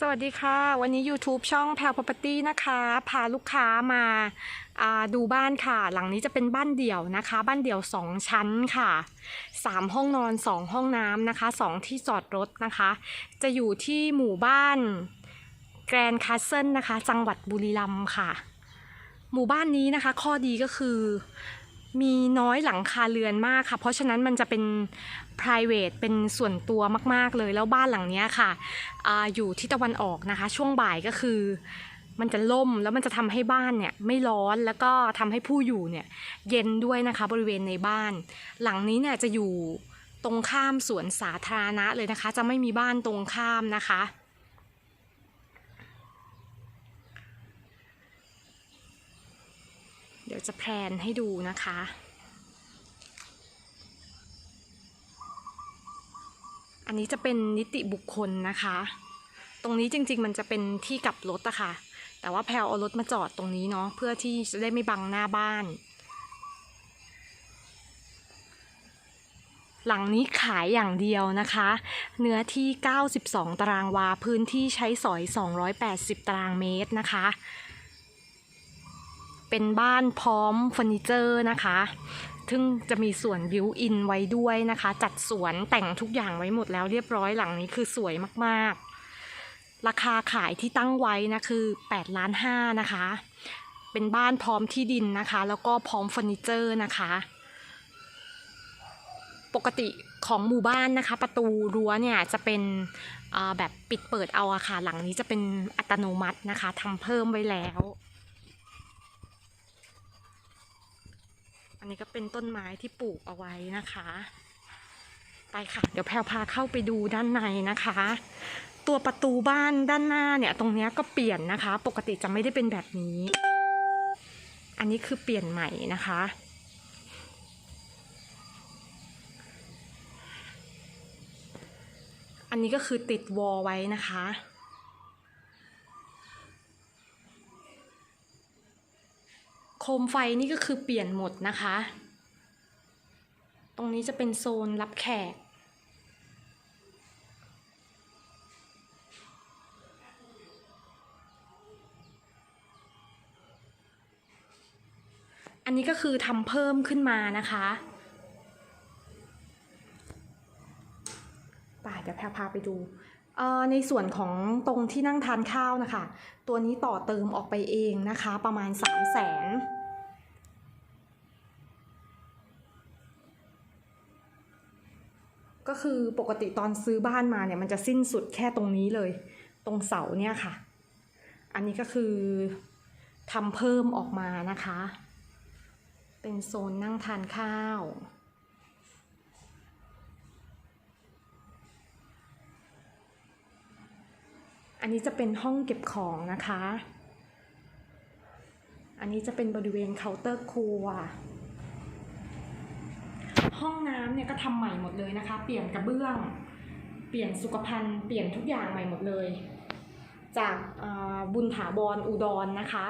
สวัสดีค่ะ วันนี้ YouTube ช่องแพล Property นะคะ พาลูกค้ามาาดูบ้านค่ะ หลังนี้จะเป็นบ้านเดี่ยวนะคะ บ้านเดี่ยว 2 ชั้นค่ะ 3 ห้องนอน 2 ห้องน้ำนะคะ 2 ที่จอดรถนะคะ จะอยู่ที่หมู่บ้านแกรนคาสเซิลนะคะ จังหวัดบุรีรัมย์ค่ะ หมู่บ้านนี้นะคะ ข้อดีก็คือ มีน้อยหลังคาเรือนมากค่ะ เพราะฉะนั้นมันจะเป็น private เป็นส่วนตัวมาก ๆ เลยแล้วบ้านหลังเนี้ยค่ะออยู่ที่ตะวันออกนะคะ ช่วงบ่ายก็คือมันจะล่มแล้วมันจะทำให้บ้านเนี่ยไม่ร้อนแล้วก็ทำให้ผู้อยู่เนี่ยเย็นด้วยนะคะบริเวณในบ้าน หลังนี้เนี่ยจะอยู่ตรงข้ามสวนสาธารณะเลยนะคะ จะไม่มีบ้านตรงข้ามนะคะ เดี๋ยว จะแพลนให้ดูนะคะ อันนี้จะเป็นนิติบุคคลนะคะ ตรงนี้จริง ๆ มันจะเป็นที่กลับรถอะค่ะ แต่ว่าแพลเอารถมาจอดตรงนี้เนาะเพื่อที่จะได้ไม่บังหน้าบ้าน หลังนี้ขายอย่างเดียวนะคะ เนื้อที่ 92 ตารางวา พื้นที่ใช้สอย 280 ตารางเมตรนะคะ เป็นบ้านพร้อมเฟอร์นิเจอร์นะคะ ซึ่งจะมีสวนบิวอินไว้ด้วยนะคะ จัดสวนแต่งทุกอย่างไว้หมดแล้วเรียบร้อยหลังนี้คือสวยมากๆ ราคาขายที่ตั้งไว้นะคือ8ล้าน5นะคะ เป็นบ้านพร้อมที่ดินนะคะ แล้วก็พร้อมเฟอร์นิเจอร์นะคะ ปกติของหมู่บ้านนะคะ ประตูรั้วเนี่ยจะเป็นแบบปิดเปิดเอาอะค่ะหลังนี้จะเป็นอัตโนมัตินะคะทำเพิ่มไว้แล้ว อันนี้ก็เป็นต้นไม้ที่ปลูกเอาไว้นะคะ ไปค่ะ เดี๋ยวแพรวพาเข้าไปดูด้านในนะคะ ตัวประตูบ้านด้านหน้าเนี่ย ตรงนี้ก็เปลี่ยนนะคะ ปกติจะไม่ได้เป็นแบบนี้ อันนี้คือเปลี่ยนใหม่นะคะอันนี้ก็คือติดวอลไว้นะคะ โค มไฟนี่ก็คือเปลี่ยนหมดนะคะ ตรงนี้จะเป็นโซนรับแขก อันนี้ก็คือทำเพิ่มขึ้นมานะคะป่าเดี๋ยวแพรพาไปดูในส่วนของตรงที่นั่งทานข้าวนะคะ ตัวนี้ต่อเติมออกไปเองนะคะ ประมาณ 3 0 0แสน ก็คือปกติตอนซื้อบ้านมาเนี่ยมันจะสิ้นสุดแค่ตรงนี้เลย ตรงเสาเนี่ยค่ะ อันนี้ก็คือทำเพิ่มออกมานะคะ เป็นโซนนั่งทานข้าว อันนี้จะเป็นห้องเก็บของนะคะ อันนี้จะเป็นบริเวณเคาน์เตอร์ครัว ห้องน้ำเนี่ยก็ทำใหม่หมดเลยนะคะ เปลี่ยนกระเบื้อง เปลี่ยนสุขภัณฑ์เปลี่ยนทุกอย่างใหม่หมดเลย จากบุญถาบรอุดรนะคะ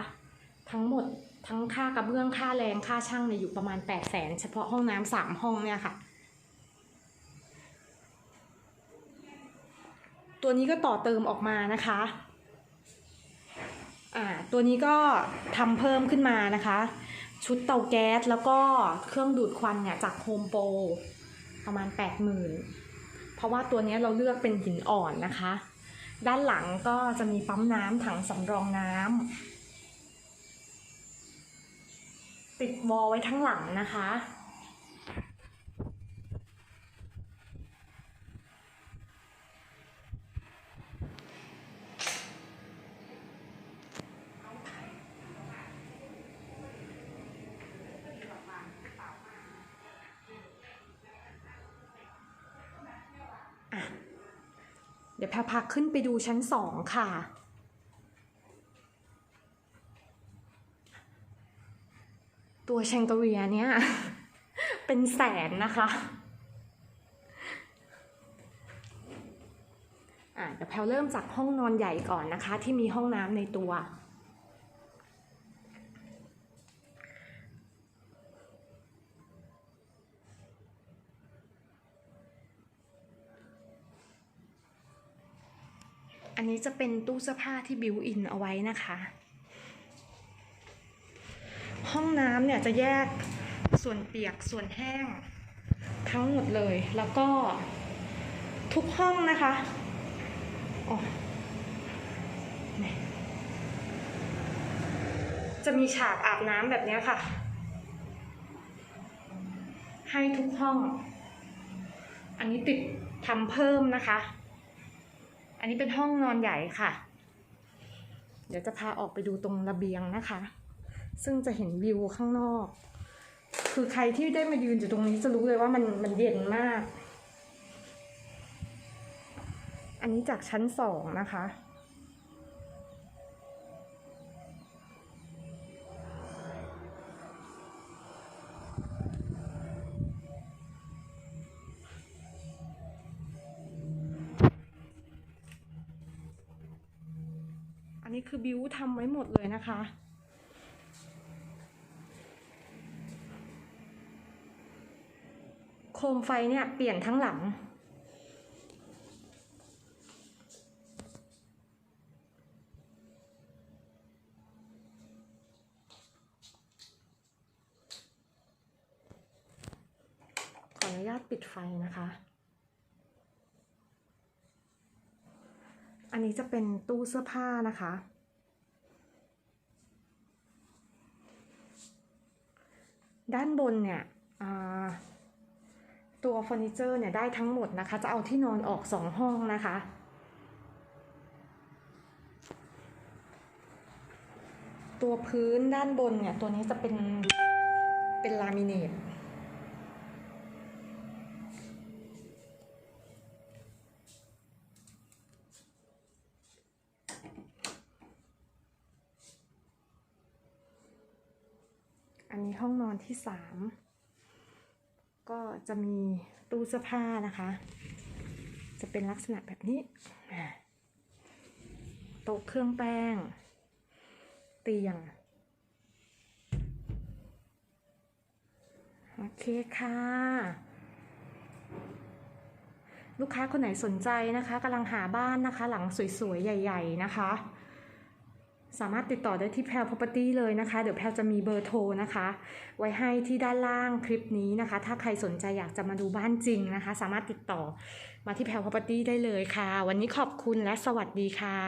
ทั้งหมดทั้งค่ากระเบื้องค่าแรงค่าช่างเนี่ยอยู่ประมาณ8 0 0แสนเฉพาะห้องน้ำสามห้องเนี่ยค่ะ ตัวนี้ก็ต่อเติมออกมานะคะอ่าตัวนี้ก็ทำเพิ่มขึ้นมานะคะ ชุดเตาแก๊สแล้วก็เครื่องดูดควันเนี่ยจากโฮมโปรประมาณ 80,000 เพราะว่าตัวเนี้ยเราเลือกเป็นหินอ่อนนะคะ ด้านหลังก็จะมีปั๊มน้ำถังสำรองน้ำติดวอลไว้ทั้งหลังนะคะ ดี๋ยวแพรพาขึ้นไปดูชั้นสองค่ะ ตัวแชงกเวียเนี่ย เป็นแสนนะคะอะเดี๋ยวแพลเริ่มจากห้องนอนใหญ่ก่อนนะคะ ที่มีห้องน้ำในตัว อันนี้จะเป็นตู้เสื้อผ้าที่บิวอินเอาไว้นะคะ ห้องน้ำเนี่ยจะแยกส่วนเปียกส่วนแห้ง ทั้งหมดเลย แล้วก็ทุกห้องนะคะจะมีฉากอาบน้ำแบบนี้ค่ะ ให้ทุกห้อง อันนี้ติดทำเพิ่มนะคะ อันนี้เป็นห้องนอนใหญ่ค่ะ เดี๋ยวจะพาออกไปดูตรงระเบียงนะคะ ซึ่งจะเห็นวิวข้างนอก คือใครที่ได้มายืนอยู่ตรงนี้จะรู้เลยว่ามันมันเย็นมาก อันนี้จากชั้นสองนะคะ คือบิวทำไว้หมดเลยนะคะ โคมไฟเนี่ยเปลี่ยนทั้งหลัง ขออนุญาตปิดไฟนะคะอันนี้จะเป็นตู้เสื้อผ้านะคะ ด้านบนเนี่ยตัวเฟอร์นิเจอร์เนี่ยได้ทั้งหมดนะคะ จะเอาที่นอนออกสองห้องนะคะ ตัวพื้นด้านบนเนี่ยตัวนี้จะเป็นเป็นลามิเนต อันนี้ห้องนอนที่สามก็จะมีตู้เสื้อผ้านะคะ จะเป็นลักษณะแบบนี้โต๊ะเครื่องแป้ง เตียง โอเคค่ะ ลูกค้าคนไหนสนใจนะคะกำลังหาบ้านนะคะ หลังสวยๆ ใหญ่ ๆ นะคะ สามารถติดต่อได้ที่แพล property เลยนะคะ เดี๋ยวแพลจะมีเบอร์โทรนะคะ ไว้ให้ที่ด้านล่างคลิปนี้นะคะ ถ้าใครสนใจอยากจะมาดูบ้านจริงนะคะ สามารถติดต่อมาที่แพล property ได้เลยค่ะ วันนี้ขอบคุณและสวัสดีค่ะ